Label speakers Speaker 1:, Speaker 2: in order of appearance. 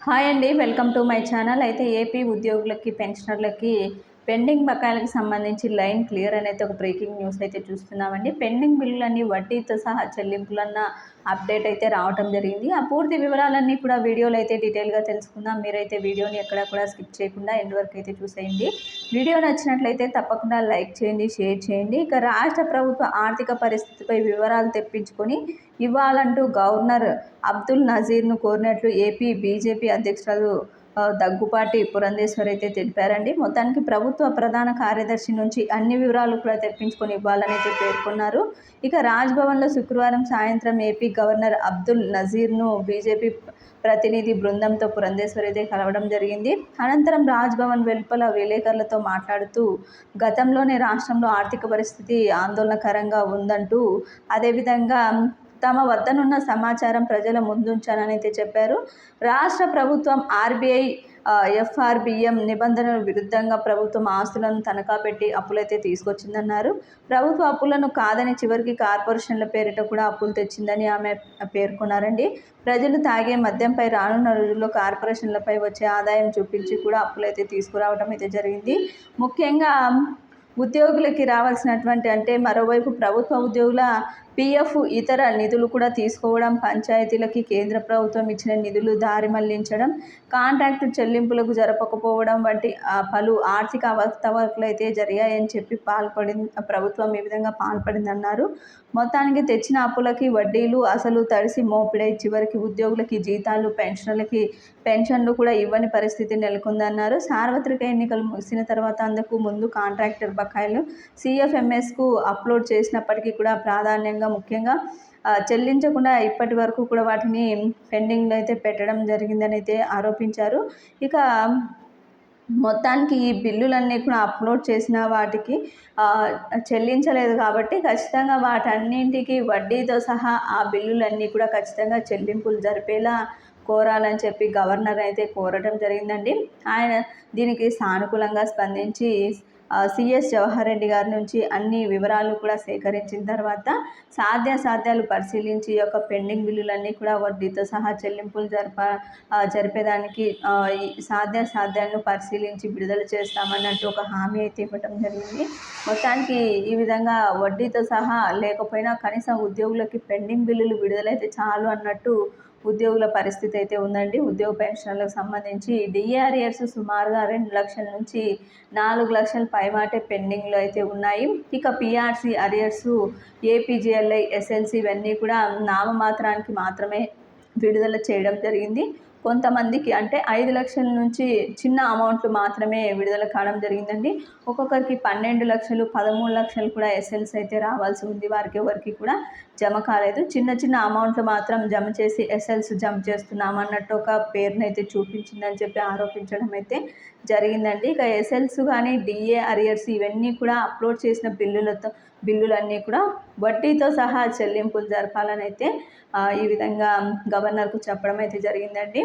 Speaker 1: Hi అండి welcome to my channel. అయితే AP ఉద్యోగులకి పెన్షనర్లకి పెండింగ్ బకాయిలకు సంబంధించి లైన్ క్లియర్ అనేది ఒక బ్రేకింగ్ న్యూస్ అయితే చూస్తున్నామండి. పెండింగ్ బిల్లులన్నీ వడ్డీతో సహా చెల్లింపులన్న అప్డేట్ అయితే రావడం జరిగింది. ఆ పూర్తి వివరాలన్నీ కూడా వీడియోలో అయితే డీటెయిల్గా తెలుసుకుందాం. మీరైతే వీడియోని ఎక్కడ కూడా స్కిప్ చేయకుండా ఎండ్ వరకు అయితే చూసేయండి. వీడియో నచ్చినట్లయితే తప్పకుండా లైక్ చేయండి షేర్ చేయండి. ఇక రాష్ట్ర ప్రభుత్వ ఆర్థిక పరిస్థితిపై వివరాలు తెప్పించుకొని ఇవ్వాలంటూ గవర్నర్ అబ్దుల్ నజీర్ను కోరినట్లు ఏపీ బీజేపీ అధ్యక్షురాలు దగ్గుపాటి పురంధేశ్వరి అయితే తెలిపారండి. మొత్తానికి ప్రభుత్వ ప్రధాన కార్యదర్శి నుంచి అన్ని వివరాలు కూడా తెప్పించుకొని ఇవ్వాలని అయితే పేర్కొన్నారు. ఇక రాజ్భవన్లో శుక్రవారం సాయంత్రం ఏపీ గవర్నర్ అబ్దుల్ నజీర్ను బీజేపీ ప్రతినిధి బృందంతో పురంధేశ్వరి అయితే కలవడం జరిగింది. అనంతరం రాజ్భవన్ వెలుపల విలేకరులతో మాట్లాడుతూ గతంలోనే రాష్ట్రంలో ఆర్థిక పరిస్థితి ఆందోళనకరంగా ఉందంటూ అదేవిధంగా తమ వద్దనున్న సమాచారం ప్రజల ముందుంచానని అయితే చెప్పారు. రాష్ట్ర ప్రభుత్వం ఆర్బీఐ ఎఫ్ఆర్బిఎం నిబంధనల విరుద్ధంగా ప్రభుత్వం ఆస్తులను తనఖా పెట్టి అప్పులైతే తీసుకొచ్చిందన్నారు. ప్రభుత్వ అప్పులను కాదని చివరికి కార్పొరేషన్ల పేరిట కూడా అప్పులు తెచ్చిందని ఆమె పేర్కొన్నారండి. ప్రజలు తాగే మద్యంపై రానున్న రోజుల్లో కార్పొరేషన్లపై వచ్చే ఆదాయం చూపించి కూడా అప్పులైతే తీసుకురావడం అయితే జరిగింది. ముఖ్యంగా ఉద్యోగులకి రావాల్సినటువంటి అంటే మరోవైపు ప్రభుత్వ ఉద్యోగుల పీఎఫ్ ఇతర నిధులు కూడా తీసుకోవడం పంచాయతీలకి కేంద్ర ప్రభుత్వం ఇచ్చిన నిధులు దారి మళ్ళించడం కాంట్రాక్టు చెల్లింపులకు జరపకపోవడం వంటి పలు ఆర్థిక అవకతవకలు అయితే జరిగాయని చెప్పి పాల్పడింది ప్రభుత్వం ఈ విధంగా పాల్పడిందన్నారు. మొత్తానికి తెచ్చిన అప్పులకి వడ్డీలు అసలు తడిసి మోపిడై చివరికి ఉద్యోగులకి జీతాలు పెన్షన్లకి పెన్షన్లు కూడా ఇవ్వని పరిస్థితి నెలకొందన్నారు. సార్వత్రిక ఎన్నికలు ముగిసిన తర్వాత అందుకు ముందు కాంట్రాక్టర్ బకాయిలు సిఎఫ్ఎంఎస్కు అప్లోడ్ చేసినప్పటికీ కూడా ప్రాధాన్యంగా ముఖ్యంగా చెల్లించకుండా ఇప్పటి వరకు కూడా వాటిని పెండింగ్లో అయితే పెట్టడం జరిగిందని అయితే ఆరోపించారు. ఇక మొత్తానికి ఈ బిల్లులన్నీ కూడా అప్లోడ్ చేసిన వాటికి చెల్లించలేదు కాబట్టి ఖచ్చితంగా వాటన్నింటికి వడ్డీతో సహా ఆ బిల్లులన్నీ కూడా ఖచ్చితంగా చెల్లింపులు జరిపేలా కోరాలని చెప్పి గవర్నర్ అయితే కోరటం జరిగిందండి. ఆయన దీనికి సానుకూలంగా స్పందించి సిఎస్ జవహర్ రెడ్డి గారి నుంచి అన్ని వివరాలు కూడా సేకరించిన తర్వాత సాధ్యాసాధ్యాలు పరిశీలించి యొక్క పెండింగ్ బిల్లులన్నీ కూడా వడ్డీతో సహా చెల్లింపులు జరప జరిపేదానికి సాధ్యాసాధ్యాలను పరిశీలించి విడుదల చేస్తామన్నట్టు ఒక హామీ అయితే ఇవ్వటం జరిగింది. మొత్తానికి ఈ విధంగా వడ్డీతో సహా లేకపోయినా కనీసం ఉద్యోగులకి పెండింగ్ బిల్లులు విడుదలైతే చాలు అన్నట్టు ఉద్యోగుల పరిస్థితి అయితే ఉందండి. ఉద్యోగ పెన్షన్లకు సంబంధించి డిఆర్ఏర్స్ సుమారుగా రెండు లక్షల నుంచి నాలుగు లక్షల పైమాటే పెండింగ్లో అయితే ఉన్నాయి. ఇక పిఆర్సీ అరియర్స్ ఏపీజీఎల్ఐ ఎస్ఎల్సి ఇవన్నీ కూడా నామమాత్రానికి మాత్రమే విడుదల చేయడం జరిగింది. కొంతమందికి అంటే ఐదు లక్షల నుంచి చిన్న అమౌంట్లు మాత్రమే విడుదల కావడం జరిగిందండి. ఒక్కొక్కరికి పన్నెండు లక్షలు పదమూడు లక్షలు కూడా ఎస్ఎల్స్ అయితే రావాల్సి ఉంది. వారికి ఎవరికి కూడా జమ కాలేదు. చిన్న చిన్న అమౌంట్లు మాత్రం జమ చేసి ఎస్ఎల్స్ జమ చేస్తున్నాం అన్నట్టు ఒక పేరునైతే చూపించిందని చెప్పి ఆరోపించడం అయితే జరిగిందండి. ఇక ఎస్ఎల్స్ కానీ డిఏ అరియర్స్ ఇవన్నీ కూడా అప్లోడ్ చేసిన బిల్లులతో బిల్లులన్నీ కూడా వడ్డీతో సహా చెల్లింపులు జరపాలని అయితే ఈ విధంగా గవర్నర్కు చెప్పడం అయితే జరిగిందండి.